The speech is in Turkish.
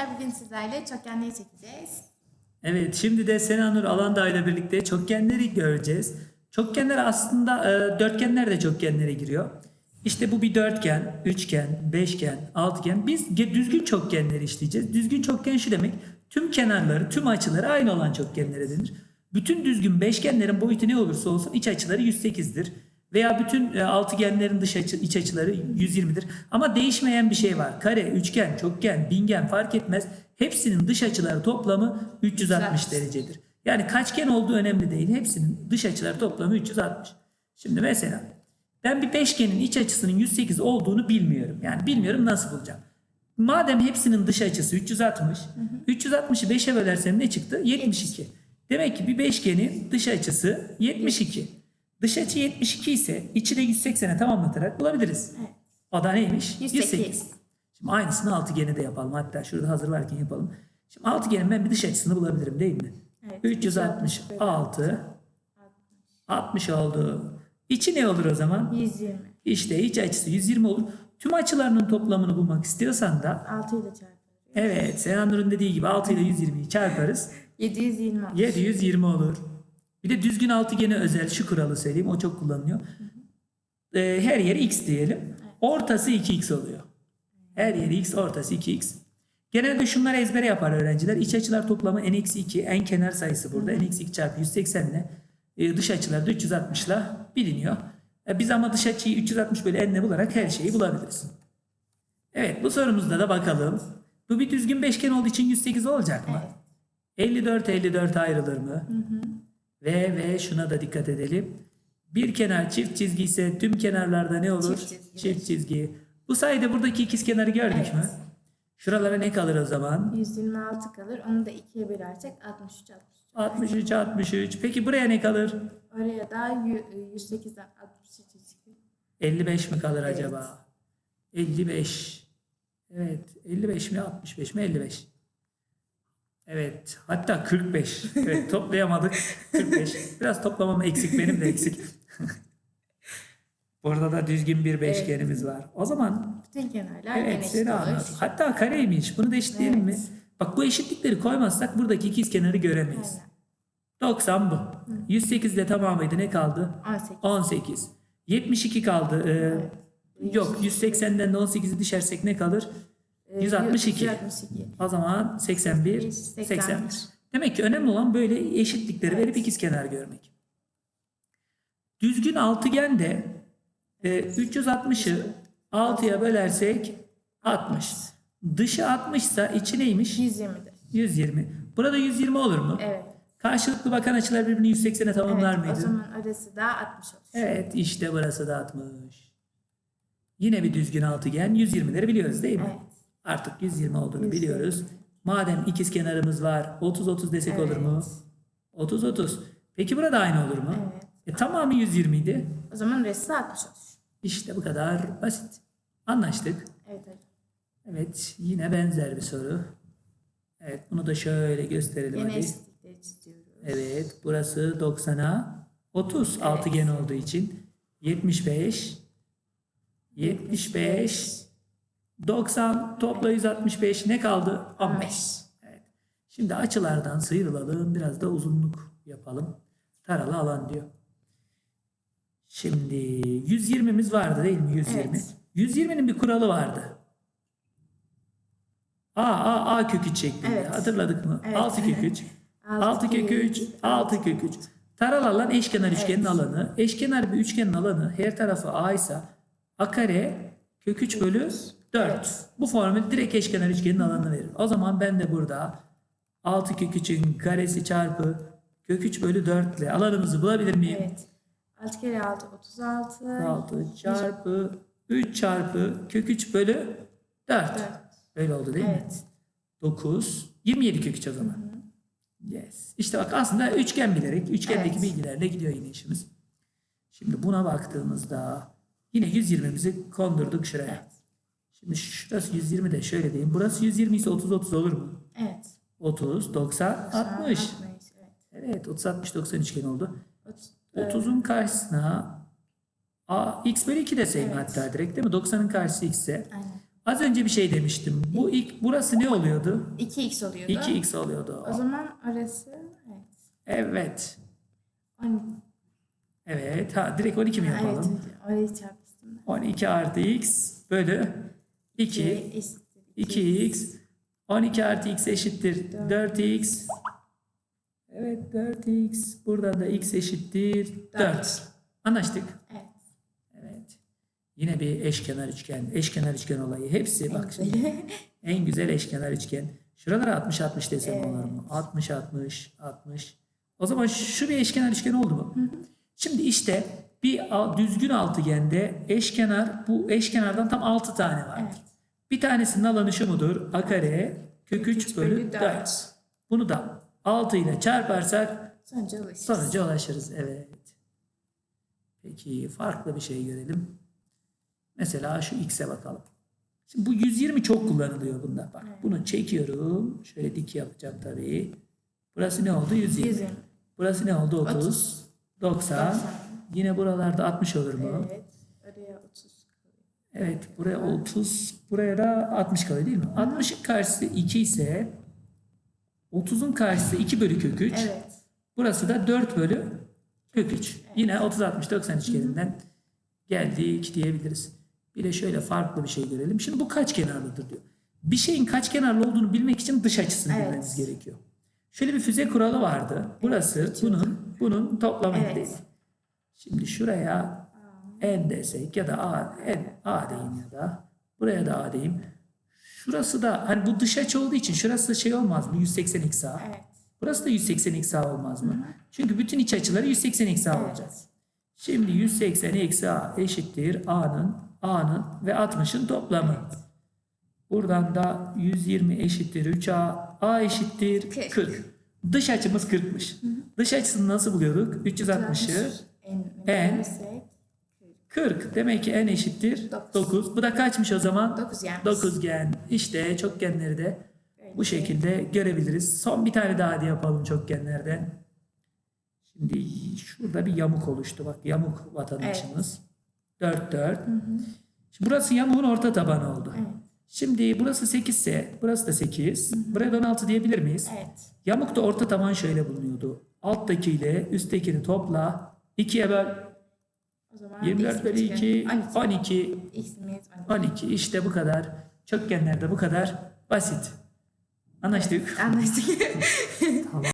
arkadaşlar bugün sizlerle çokgenleri çekeceğiz. Evet, şimdi de Senanur Alandağ ile birlikte çokgenleri göreceğiz. Çokgenler aslında e, dörtgenler de çokgenlere giriyor. İşte bu bir dörtgen, üçgen, beşgen, altıgen. Biz düzgün çokgenleri işleyeceğiz. Düzgün çokgen şu demek, tüm kenarları, tüm açıları aynı olan çokgenlere denir. Bütün düzgün beşgenlerin boyutu ne olursa olsun iç açıları 108'dir. Veya bütün e, altıgenlerin dış açı, iç açıları 120'dir. Ama değişmeyen bir şey var. Kare, üçgen, çokgen, bingen fark etmez. Hepsinin dış açıları toplamı 360 360. derecedir. Yani kaçgen olduğu önemli değil. Hepsinin dış açıları toplamı 360. Şimdi mesela ben bir beşgenin iç açısının 108 olduğunu bilmiyorum. Yani bilmiyorum nasıl bulacağım. Madem hepsinin dış açısı 360, 360'ı 5'e bölersem ne çıktı? 72. Demek ki bir beşgenin dış açısı 72. Dış açı 72 ise içi de 180'e tamamlatarak bulabiliriz. Evet. O da neymiş? 108. Şimdi aynısını altıgeni de yapalım. Hatta şurada hazır varken yapalım. Şimdi altıgenin ben bir dış açısını bulabilirim değil mi? Evet. 366 60 oldu. İçi ne olur o zaman? 120. İşte iç açısı 120 olur. Tüm açılarının toplamını bulmak istiyorsan da 6 ile çarpıyoruz. evet Senandur'un dediği gibi 6 ile 120'yi çarparız. 720 olur. 720 olur. Bir de düzgün altıgene özel şu kuralı söyleyeyim. O çok kullanılıyor. Ee, her yeri x diyelim. Ortası 2x oluyor. Her yeri x, ortası 2x. Genelde şunları ezbere yapar öğrenciler. İç açılar toplamı n-2, en kenar sayısı burada. n-2 çarpı 180 ile e, dış açılar da 360 ile biliniyor. E, biz ama dış açıyı 360 bölü n'le bularak her şeyi bulabiliriz. Evet bu sorumuzda da bakalım. Bu bir düzgün beşgen olduğu için 108 olacak mı? Evet. 54 54 ayrılır mı? Ve ve şuna da dikkat edelim. Bir kenar çift çizgi ise tüm kenarlarda ne olur? Çift çizgi. Çift çizgi. Bu sayede buradaki ikiz kenarı gördük Evet. mü? Şuralara ne kalır o zaman? 126 kalır. Onu da 2'ye bölersek 63 63. 63 63. Peki buraya ne kalır? Oraya da yü- 108'den 63 çıkıyor. 55 mi kalır Evet. acaba? 55. Evet. 55 mi 65 mi 55. Evet. Hatta 45. Evet toplayamadık. 45. Biraz toplamam eksik. Benim de eksik. Burada da düzgün bir beşgenimiz var. O zaman Bütün kenarlar evet seni anlat. Hatta kareymiş. Bunu da eşitleyelim mi? Evet. Bak bu eşitlikleri koymazsak buradaki ikiz kenarı göremeyiz. Aynen. 90 bu. 108 de tamamıydı. Ne kaldı? 18. 18. 72 kaldı. Ee, Yok 180'den de 18'i düşersek ne kalır? Ee, 162. 162. O zaman 81, 81. 81. Demek ki önemli olan böyle eşitlikleri verip ikizkenar görmek. Düzgün altıgen de e, 360'ı 6'ya bölersek 60. Dışı 60 ise içi neymiş? 120'dir. 120. Burada 120 olur mu? Evet. Karşılıklı bakan açılar birbirini 180'e tamamlar evet. O mıydı? zaman orası da 60 olur. Evet işte burası da 60. Yine bir düzgün altıgen 120'leri biliyoruz değil mi? Evet. Artık 120 olduğunu 120. biliyoruz. Madem ikiz kenarımız var 30-30 desek olur mu? 30-30. Peki burada aynı olur mu? Evet. E, tamamı 120 idi. O zaman da 60 olur. İşte bu kadar basit. Anlaştık. Evet hocam. Evet yine benzer bir soru. Evet bunu da şöyle gösterelim Yine hadi. çiziyoruz. Evet burası 90'a 30 altıgen olduğu için 75 75 90 topla 165 ne kaldı? 15. Evet. Şimdi açılardan sıyrılalım. Biraz da uzunluk yapalım. Taralı alan diyor. Şimdi 120'miz vardı değil mi? 120. Evet. 120'nin bir kuralı vardı. A, A, A kök 3 şeklinde. Evet. Hatırladık mı? Evet. 6 kök 3. 6 kök 3, 6 kök 3. Taralı alan eşkenar üçgenin alanı. Eşkenar bir üçgenin alanı her tarafı A ise A kare kök 3 bölü 4. Evet. Bu formül direkt eşkenar üçgenin alanını verir. O zaman ben de burada 6 kök 3'ün karesi çarpı kök 3 bölü 4 ile alanımızı bulabilir miyim? Evet. 6 kere 6 36. 6 çarpı 3 çarpı kök 3 bölü 4. Dört. Öyle oldu değil mi? Evet. 9, 27 kök 3 o zaman. Yes. İşte bak aslında üçgen bilerek, üçgendeki Evet. bilgilerle gidiyor yine işimiz. Şimdi buna baktığımızda yine 120'mizi kondurduk şuraya. Evet. Şimdi şurası 120 de şöyle diyeyim. Burası 120 ise 30 30 olur mu? Evet. 30, 90, 60. 60. Evet. Evet 30 60 90 üçgen oldu. 30. 30'un karşısına a, x bölü 2 deseyim Evet. hatta direkt değil mi? 90'ın karşısı x ise Aynen. Az önce bir şey demiştim. Bu ilk burası ne oluyordu? 2x oluyordu. 2x oluyordu. O zaman orası evet. Evet. 12. Evet. Ha, direkt 12 mi Evet, yapalım? orayı çarpıştım. 12 artı x bölü 2 eşittir. 2x 12 artı x eşittir 4x Evet 4x buradan da x eşittir 4 Dört. Anlaştık. Evet. Evet. Yine bir eşkenar üçgen. Eşkenar üçgen olayı. Hepsi bak şimdi. En güzel eşkenar üçgen. Şuralara 60 60 desem Evet. olur mu? 60 60 60. O zaman şu bir eşkenar üçgen oldu mu? Şimdi işte bir düzgün altıgende eşkenar bu eşkenardan tam 6 tane var. Evet. Bir tanesinin alanı şu mudur? A kare kök 3 üç bölü bölü 4. dört. Bunu da 6 ile çarparsak Sonuca ulaşırız. sonuca ulaşırız. Evet. Peki farklı bir şey görelim. Mesela şu x'e bakalım. Şimdi bu 120 çok kullanılıyor bunda. Bak bunu çekiyorum. Şöyle dik yapacağım tabii. Burası ne oldu? 120. 120. Burası ne oldu? 30. 30. 90. 90. Yine buralarda 60 olur mu? Evet. Oraya 30. Evet buraya 30 buraya da 60 kalıyor değil mi? 60'ın karşısı 2 ise 30'un karşısı 2 bölü kök 3. Evet. Burası da 4 bölü kök 3. Yine 30 60 90 üçgeninden geldik diyebiliriz. Bir de şöyle farklı bir şey görelim. Şimdi bu kaç kenarlıdır diyor. Bir şeyin kaç kenarlı olduğunu bilmek için dış açısını Evet. bilmemiz gerekiyor. Şöyle bir füze kuralı vardı. Burası bunun bunun toplamı Evet. değil. Şimdi şuraya n desek ya da a, n, a diyeyim ya da buraya da a diyeyim. Şurası da hani bu dış açı olduğu için şurası şey olmaz mı? 180 x a. Evet. Burası da 180 eksi a olmaz mı? Çünkü bütün iç açıları 180 eksi a Evet. olacak. Şimdi 180 eksi a eşittir a'nın, a'nın ve 60'ın toplamı. Buradan da 120 eşittir 3a, a eşittir 40. Kırk. Dış açımız 40'mış. Dış açısını nasıl buluyorduk? 360'ı En. En. Yüksek. 40. Demek ki n eşittir Dokuz. 9. Bu da kaçmış o zaman? 9 yani. Dokuzgen. İşte çokgenleri de bu Öyle. şekilde görebiliriz. Son bir tane daha hadi yapalım çokgenlerden. Şimdi şurada bir yamuk oluştu. Bak yamuk vatandaşımız. 4 4. Şimdi burası yamuğun orta tabanı oldu. Evet. Şimdi burası 8 ise burası da 8. Buraya da 16 diyebilir miyiz? Evet. Yamukta orta taban şöyle bulunuyordu. Alttaki ile üsttekini topla. 2'ye böl. O zaman 24 bölü 2. 12. 12. X'imiz 12. 12. İşte bu kadar. Çokgenlerde bu kadar basit. Anlaştık. Anlaştık.